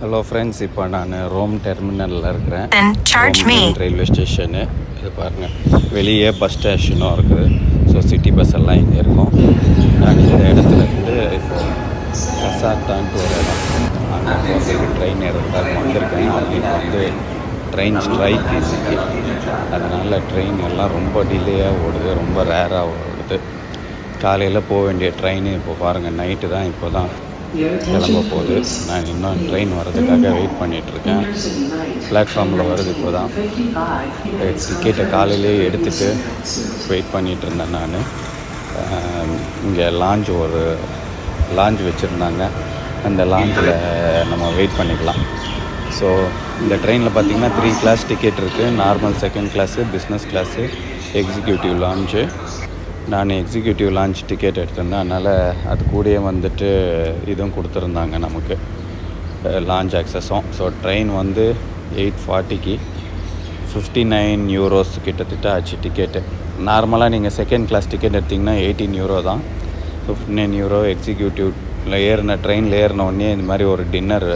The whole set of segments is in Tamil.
ஹலோ ஃப்ரெண்ட்ஸ் இப்போ நான் ரோம் டெர்மினலில் இருக்கிறேன். ரயில்வே ஸ்டேஷனு இது பாருங்கள் வெளியே பஸ் ஸ்டேஷனும் இருக்குது. ஸோ சிட்டி பஸ் எல்லாம் இங்கே இருக்கும். நான் இந்த இடத்துல இருந்து இப்போ கசாட்டான்ட்டு ஒரு இடம். அங்கே போகிறதுக்கு ட்ரெயின் ஏறதுக்காக வந்திருக்கேன். அவங்களுக்கு வந்து ட்ரெயின் ஸ்ட்ரைக் இன்னைக்கு அதனால் ட்ரெயின் எல்லாம் ரொம்ப டிலேயாக ஓடுது. ரொம்ப ரேராக ஓடுது. காலையில் போக வேண்டிய ட்ரெயின் இப்போ பாருங்கள் நைட்டு தான் இப்போ தான் கிளம்ப போகுது. நான் இன்னும் ட்ரெயின் வர்றதுக்காக வெயிட் பண்ணிகிட்ருக்கேன் பிளாட்ஃபார்மில் வருது இப்போ தான் டிக்கெட்டை காலையிலேயே எடுத்துகிட்டு வெயிட் பண்ணிகிட்டு இருந்தேன் நான். இங்கே லாஞ்ச் ஒரு லாஞ்ச் வச்சுருந்தாங்க. அந்த லாஞ்சில் நம்ம வெயிட் பண்ணிக்கலாம். ஸோ இந்த ட்ரெயினில் பார்த்தீங்கன்னா த்ரீ கிளாஸ் டிக்கெட் இருக்குது normal second class business class executive lounge நான் எக்ஸிக்யூட்டிவ் லான்ச் டிக்கெட் எடுத்திருந்தேன். அதனால் அது கூடயே வந்துட்டு இதுவும் கொடுத்துருந்தாங்க நமக்கு. லான்ச் ஆக்சஸும் ஸோ ட்ரெயின் வந்து எயிட் ஃபார்ட்டிக்கு ஃபிஃப்டி நைன் யூரோஸ் கிட்டத்தட்ட ஆச்சு டிக்கெட்டு நார்மலாக நீங்கள் செகண்ட் கிளாஸ் டிக்கெட் எடுத்திங்கன்னா எயிட்டீன் யூரோ தான். ஃபிஃப்டி நைன் யூரோ எக்ஸிக்யூட்டிவ் ஏறின ட்ரெயினில் ஏறின உடனே இந்த மாதிரி ஒரு டின்னர்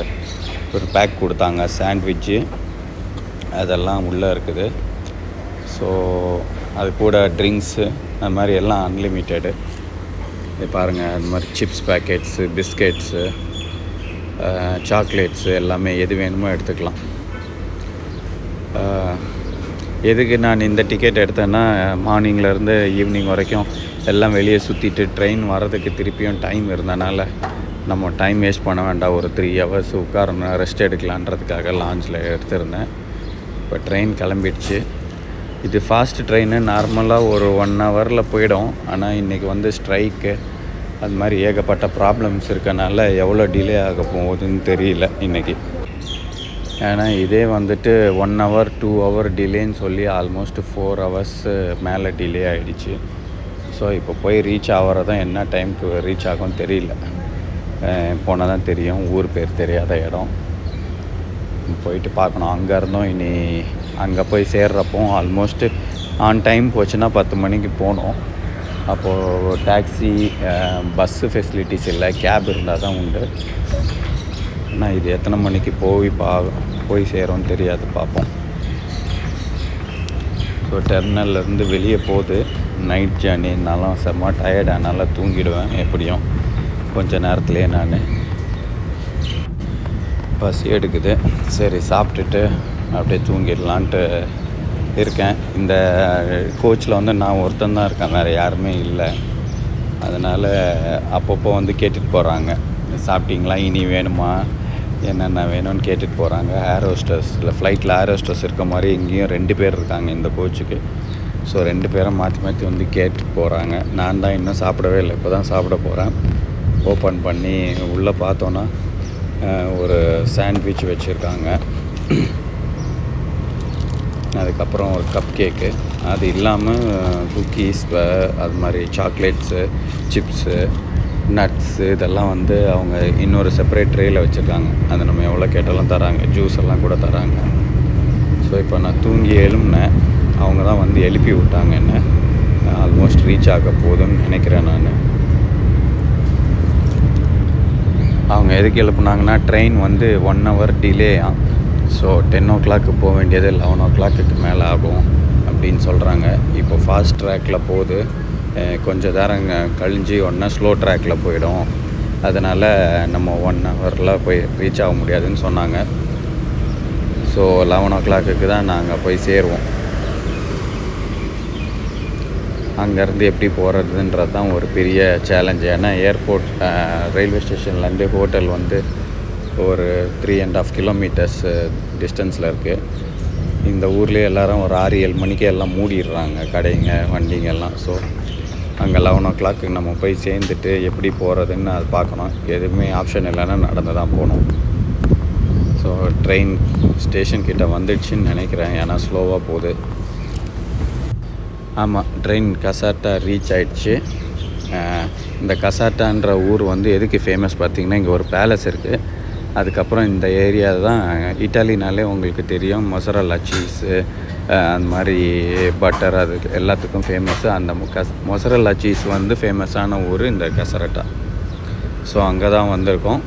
ஒரு பேக் கொடுத்தாங்க. சாண்ட்விட்சு அதெல்லாம் உள்ளே இருக்குது. ஸோ அது கூட ட்ரிங்க்ஸு அது மாதிரி எல்லாம் அன்லிமிட்டெடு இது பாருங்கள் அது மாதிரி சிப்ஸ் பேக்கெட்ஸு பிஸ்கெட்ஸு சாக்லேட்ஸு எல்லாமே எது வேணுமோ எடுத்துக்கலாம். எதுக்கு நான் இந்த டிக்கெட் எடுத்தேன்னா மார்னிங்லேருந்து ஈவினிங் வரைக்கும் எல்லாம் வெளியே சுற்றிட்டு ட்ரெயின் வர்றதுக்கு திருப்பியும் டைம் இருந்தனால நம்ம டைம் வேஸ்ட் பண்ண வேண்டாம். ஒரு த்ரீ ஹவர்ஸ் உட்காரணும் ரெஸ்ட் எடுக்கலான்றதுக்காக லாஞ்சில் எடுத்திருந்தேன். இப்போ ட்ரெயின் கிளம்பிடுச்சு. இது ஃபாஸ்ட் ட்ரெயின் நார்மலாக ஒரு ஒன் ஹவரில் போயிடும். ஆனால் இன்றைக்கி வந்து ஸ்ட்ரைக்கு அது மாதிரி ஏகப்பட்ட ப்ராப்ளம்ஸ் இருக்கனால எவ்வளோ டிலே ஆக போகுதுன்னு தெரியல இன்றைக்கி ஏன்னா இதே வந்துட்டு ஒன் ஹவர் டூ ஹவர் டிலேன்னு சொல்லி ஆல்மோஸ்ட் ஃபோர் ஹவர்ஸ் மேலே டிலே ஆகிடுச்சு ஸோ இப்போ போய் ரீச் ஆகிறதான் என்ன டைமுக்கு ரீச் ஆகும் தெரியல. போனால் தான் தெரியும். ஊர் பேர் தெரியாத இடம். போயிட்டு பார்க்கணும். அங்கே இருந்தோம் இனி அங்கே போய் சேர்றப்போ ஆல்மோஸ்ட்டு ஆன் டைம் போச்சுன்னா பத்து மணிக்கு போகணும் அப்போது டாக்ஸி பஸ்ஸு ஃபெசிலிட்டிஸ் இல்லை கேப் இருந்தால் தான் உண்டு. ஆனால் இது எத்தனை மணிக்கு போய் பா போய் சேரோன்னு தெரியாது பார்ப்போம். ஸோ டெர்மினல்லேருந்து வெளியே போகுது. நைட் ஜேர்னினாலும் செம்ம டயர்ட் அதனால் தூங்கிடுவேன் எப்படியும். கொஞ்சம் நேரத்துலேயே நான். பசி எடுக்குது. சரி சாப்பிட்டுட்டு அப்படியே தூங்கிடலான்ட்டு இருக்கேன். இந்த கோச்சில் வந்து நான் ஒருத்தன் தான் இருக்கேன். வேறு யாருமே இல்லை. அதனால் அப்பப்போ வந்து கேட்டுட்டு போகிறாங்க சாப்பிட்டீங்களா? இனி வேணுமா? என்னென்ன வேணும்னு கேட்டுட்டு போகிறாங்க ஏர் ஹோஸ்டர்ஸ் இல்லை ஃப்ளைட்டில் ஏர் ஹோஸ்டர்ஸ் இருக்க மாதிரி இங்கேயும் ரெண்டு பேர் இருக்காங்க இந்த கோச்சுக்கு ஸோ ரெண்டு பேரும் மாற்றி மாற்றி வந்து கேட்டுட்டு போகிறாங்க நான் தான் இன்னும் சாப்பிடவே இல்லை. இப்போ தான் சாப்பிட போகிறேன் ஓப்பன் பண்ணி உள்ளே பார்த்தோன்னா ஒரு சாண்ட்விச் வச்சுருக்காங்க. அதுக்கப்புறம் ஒரு கப் கேக்கு அது இல்லாமல் குக்கீஸ் அது மாதிரி சாக்லேட்ஸு சிப்ஸு நட்ஸு இதெல்லாம் வந்து அவங்க இன்னொரு செப்பரேட் ட்ரேயில் வச்சுருக்காங்க. அது நம்ம எவ்வளோ கேட்டாலும் தராங்க. ஜூஸ் எல்லாம் கூட தராங்க. ஸோ இப்போ நான் தூங்கி எழும்பினேன். அவங்க தான் வந்து எழுப்பி விட்டாங்க என்ன. ஆல்மோஸ்ட் ரீச் ஆக போதும்னு நினைக்கிறேன் நான். அவங்க எதுக்கு எழுப்புனாங்கன்னா ட்ரெயின் வந்து one hour delay so ten o'clock போக வேண்டியது லெவன் ஓ கிளாக்குக்கு மேலே ஆகும் அப்படின்னு சொல்கிறாங்க இப்போ ஃபாஸ்ட் ட்ராக்கில் போகுது. கொஞ்சம் நேரம் கழிஞ்சு ஒன்றா ஸ்லோ ட்ராக்கில் போயிடும். அதனால் நம்ம ஒன் ஹவரில் போய் ரீச் ஆக முடியாதுன்னு சொன்னாங்க. ஸோ லெவன் ஓ கிளாக்குக்கு தான் நாங்கள் போய் சேருவோம். அங்கேருந்து எப்படி போகிறதுன்றது தான் ஒரு பெரிய சேலஞ்சு ஏன்னா ஏர்போர்ட் ரயில்வே ஸ்டேஷன்லேருந்து ஹோட்டல் வந்து ஒரு த்ரீ அண்ட் ஆஃப் கிலோமீட்டர்ஸ் டிஸ்டன்ஸில் இருக்குது இந்த ஊர்லேயே எல்லாரும் ஒரு ஆறு ஏழு மணிக்கே எல்லாம் மூடிடுறாங்க கடைங்க வண்டிங்கெல்லாம். ஸோ அங்கே லெவன் ஓ கிளாக்கு நம்ம போய் சேர்ந்துட்டு எப்படி போகிறதுன்னு அது பார்க்கணும். எதுவுமே ஆப்ஷன் இல்லைன்னா நடந்து தான் போகணும். ஸோ ட்ரெயின் ஸ்டேஷன் கிட்டே வந்துடுச்சுன்னு நினைக்கிறேன். ஏன்னா ஸ்லோவாக போகுது. ஆமாம் ட்ரெயின் கசாட்டா ரீச் ஆயிடுச்சு. இந்த கசாட்டான்ற ஊர் வந்து எதுக்கு ஃபேமஸ் பார்த்திங்கன்னா இங்கே ஒரு பேலஸ் இருக்குது அதுக்கப்புறம் இந்த ஏரியா தான் இட்டாலினாலே உங்களுக்கு தெரியும் மொசரல்லா சீஸு அந்த மாதிரி பட்டர் அது எல்லாத்துக்கும் ஃபேமஸ்ஸு அந்த கஸ் மொசரல்லா சீஸ் வந்து ஃபேமஸான ஊர் இந்த கசரட்டா. ஸோ அங்கே தான் வந்திருக்கோம்.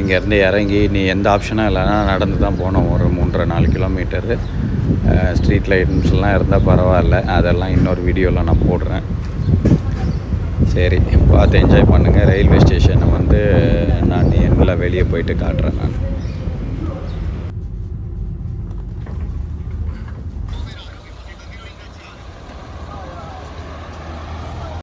இங்கேருந்து இறங்கி நீ எந்த ஆப்ஷனும் இல்லைன்னா நடந்து தான் போனோம் ஒரு மூன்றரை நாலு கிலோமீட்டரு ஸ்ட்ரீட் லைட்ஸ்லாம் இருந்தால் பரவாயில்ல. அதெல்லாம் இன்னொரு வீடியோவில் நான் போடுறேன். சரி பார்த்து என்ஜாய் பண்ணுங்கள் ரயில்வே ஸ்டேஷனை வந்து நான் எங்களை வெளியே போயிட்டு காட்டுறேன் நான்.